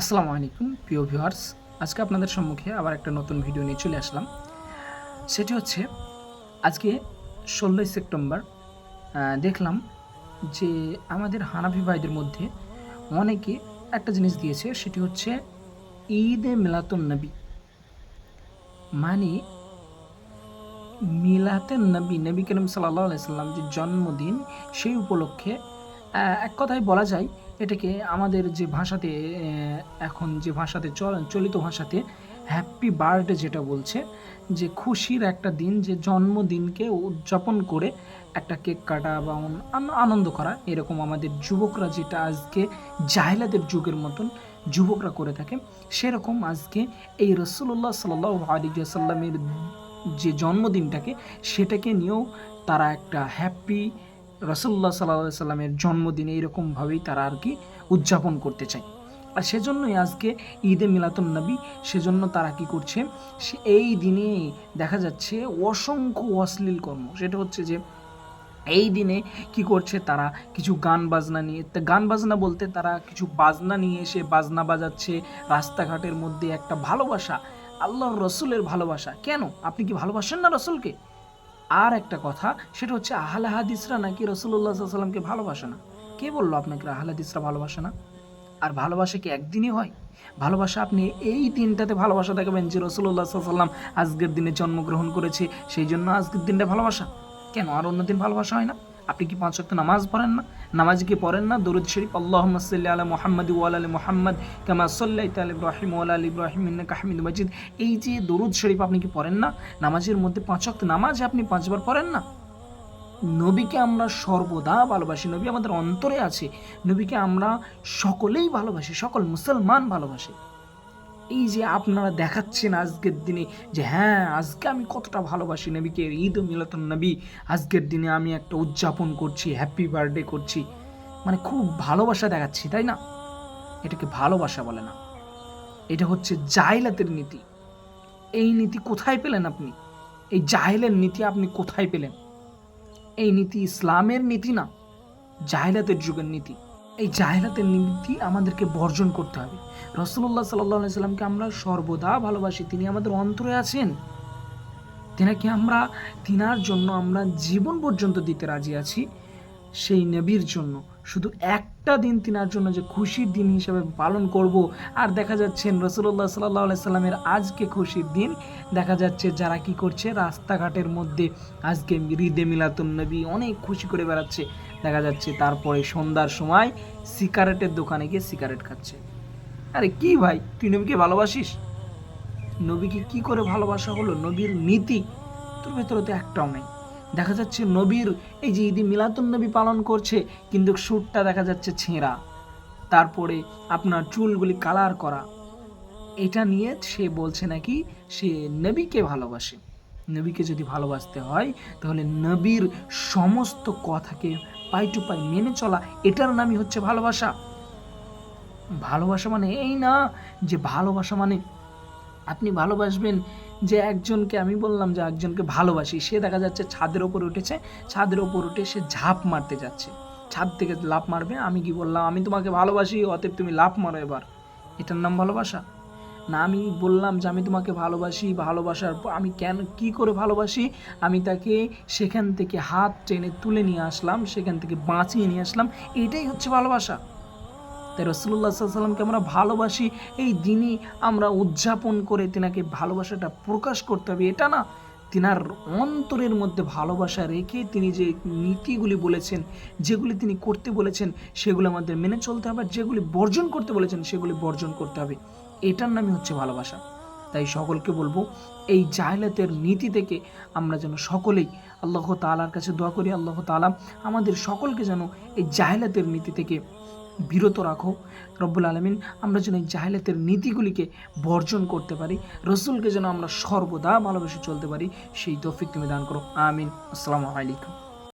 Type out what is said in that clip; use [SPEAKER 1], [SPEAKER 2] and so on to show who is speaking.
[SPEAKER 1] আসসালামু আলাইকুম, প্রিয় ভিউয়ার্স। আজকে আপনাদের সম্মুখে আবার একটা নতুন ভিডিও নিয়ে চলে আসলাম। সেটি হচ্ছে, আজকে ষোলোই সেপ্টেম্বর দেখলাম যে আমাদের হানাফি ভাইদের মধ্যে অনেকে একটা জিনিস দিয়েছে, সেটি হচ্ছে ঈদে মিলাতুন নবী। মানে মিলাতেন নবী নবী করিম সাল্লাহ সাল্লাম যে জন্মদিন, সেই উপলক্ষে এক কথায় বলা যায়, এটাকে আমাদের যে ভাষাতে এখন যে ভাষাতে চল- চলিত ভাষাতে হ্যাপি বার্থডে যেটা বলছে, যে খুশির একটা দিন, যে জন্মদিনকে উদযাপন করে একটা কেক কাটা বা আনন্দ করা, এরকম আমাদের যুবকরা যেটা আজকে জাহিলাদের যুগের মতন যুবকরা করে থাকে, সেরকম আজকে এই রসুল্লাহ সাল্লাহ আলিয়াল্লামের যে জন্মদিনটাকে, সেটাকে নিয়েও তারা একটা হ্যাপি রসুল্লাহ সাল্লাহ সাল্লামের জন্মদিন এইরকমভাবেই তারা আর কি উদযাপন করতে চায়। আর সেজন্যই আজকে ঈদে মিলাতুন নবী, সেজন্য তারা কি করছে, সে এই দিনে দেখা যাচ্ছে অসংখ্য অশ্লীল কর্ম। সেটা হচ্ছে যে এই দিনে কি করছে তারা, কিছু গান বাজনা নিয়ে গান বাজনা বলতে তারা কিছু বাজনা নিয়ে এসে বাজনা বাজাচ্ছে রাস্তাঘাটের মধ্যে একটা ভালোবাসা, আল্লাহর রসুলের ভালোবাসা। কেন? আপনি কি ভালোবাসেন না রসুলকে? আর একটা কথা, সেটা হচ্ছে আহলে হাদিসরা নাকি রসুল্লাহ সাল্লামকে ভালোবাসে না? কে বলল আপনাকে আহলে হাদিসরা ভালোবাসে না? আর ভালোবাসা কি একদিনই হয়? ভালোবাসা আপনি এই দিনটাতে ভালোবাসা দেখাবেন যে রসুল্লাহ সাল্লাম আজকের দিনে জন্মগ্রহণ করেছে, সেই জন্য আজকের দিনটা ভালোবাসা। কেন? আর অন্য দিন ভালোবাসা হয় না? আপনি কি পাঁচ ওয়াক্ত নামাজ পড়েন না? নামাজ কি পড়েন না? দরুদ শরীফ আল্লাহ সাল্লি মোহাম্মদ ওয়াল আলী মোহাম্মদ কামা সাল্লাই তাল ইব্রাহিম ওয়াল আলী ইব্রাহিম ইন্নাকা হামিদ মাজিদ। এই যে দরুদ শরীফ আপনি কি পড়েন না? নামাজের মধ্যে পাঁচ ওয়াক্ত নামাজ আপনি পাঁচবার পড়েন না? নবীকে আমরা সর্বদা ভালোবাসি। নবী আমাদের অন্তরে আছে। নবীকে আমরা সকলেই ভালোবাসি, সকল মুসলমান ভালোবাসি। এই যে আপনারা দেখাচ্ছেন আজকের দিনে যে হ্যাঁ আজকে আমি কতটা ভালোবাসি নবীকে। ঈদ মিলাতুন নবী। আজকের দিনে আমি একটা উদযাপন করছি হ্যাপি বার্থডে করছি। মানে খুব ভালোবাসা দেখাচ্ছি, তাই না? এটাকে ভালোবাসা বলে না। এটা হচ্ছে জাহিলাতের নীতি। এই নীতি কোথায় পেলেন আপনি? এই জাহিলের নীতি আপনি কোথায় পেলেন? এই নীতি ইসলামের নীতি না? জাহিলাতের যুগের নীতি। এই জাহেরাতের নীতি আমাদেরকে বর্জন করতে হবে। রসুল্লাহ সাল্লাহ সাল্লামকে আমরা সর্বদা ভালোবাসি। তিনি আমাদের অন্তরে আছেন। তেনাকে আমরা, তিনার জন্য আমরা জীবন পর্যন্ত দিতে রাজি আছি। সেই নবীর জন্য। শুধু একটা দিন তিনার জন্য যে খুশির দিন হিসেবে পালন করব। আর দেখা যাচ্ছে রসুল্লাহ সাল্লাহ সাল্লামের আজকে খুশির দিন। দেখা যাচ্ছে যারা কি করছে, রাস্তাঘাটের মধ্যে আজকে ঈদে মিলাতুন নবী অনেক খুশি করে বেড়াচ্ছে। দেখা যাচ্ছে তারপরে সন্ধ্যার সময় সিগারেটের দোকানে গিয়ে সিগারেট খাচ্ছে। আরে কি ভাই, তুই নবীকে ভালোবাসিস? নবীকে কি করে ভালোবাসা হলো? নবীর নীতি তোর ভেতরে তো একটাও নেই। দেখা যাচ্ছে নবীর, এই যে ঈদি মিলাতুন নবী পালন করছে, কিন্তু সুরটা দেখা যাচ্ছে ছেঁড়া। তারপরে আপনার চুলগুলি কালার করা। এটা নিয়ে সে বলছে নাকি, সে নবীকে ভালোবাসে। নবীকে যদি ভালোবাসতে হয়, তাহলে নবীর সমস্ত কথাকে পাই টু পাই মেনে চলা, এটার নামই হচ্ছে ভালোবাসা। ভালোবাসা মানে এই না, যে ভালোবাসা মানে আপনি ভালোবাসবেন যে একজনকে আমি বললাম যে একজনকে ভালোবাসি, সে দেখা যাচ্ছে ছাদের ওপর উঠেছে, ছাদের ওপর উঠে সে ঝাঁপ মারতে যাচ্ছে। ছাদ থেকে লাফ মারবে, আমি কি বললাম, আমি তোমাকে ভালোবাসি, অতএব তুমি লাফ মারো এবার। এটার নাম ভালোবাসা? না, আমি বললাম যে আমি তোমাকে ভালোবাসি, ভালোবাসার আমি কেন, কি করে ভালোবাসি? আমি তাকে সেখান থেকে হাত টেনে তুলে নিয়ে আসলাম, সেখান থেকে বাঁচিয়ে নিয়ে আসলাম, এটাই হচ্ছে ভালোবাসা। তাই রসুল্লাহ সাল্লামকে আমরা ভালোবাসি। এই দিনই আমরা উদযাপন করে তেনাকে ভালোবাসাটা প্রকাশ করতে হবে। এটা না, তিনার অন্তরের মধ্যে ভালোবাসা রেখে তিনি যে নীতিগুলি বলেছেন, যেগুলি তিনি করতে বলেছেন, সেগুলো আমাদের মেনে চলতে হবে। আর যেগুলি বর্জন করতে বলেছেন, সেগুলি বর্জন করতে হবে। এটার নামই হচ্ছে ভালোবাসা। তাই সকলকে বলব, এই জাহিলাতের নীতি থেকে আমরা যেন সকলেই আল্লাহ তালার কাছে দোয়া করি। আল্লাহ তালা আমাদের সকলকে যেন এই জাহিলাতের নীতি থেকে বিরত রাখো। রব্বুল আলমিন, আমরা যেন এই জাহিলাতের নীতিগুলিকে বর্জন করতে পারি, রসুলকে যেন আমরা সর্বদা ভালোবেসে চলতে পারি, সেই তৌফিক তুমি দান করো। আমিন। আসসালামু আলাইকুম।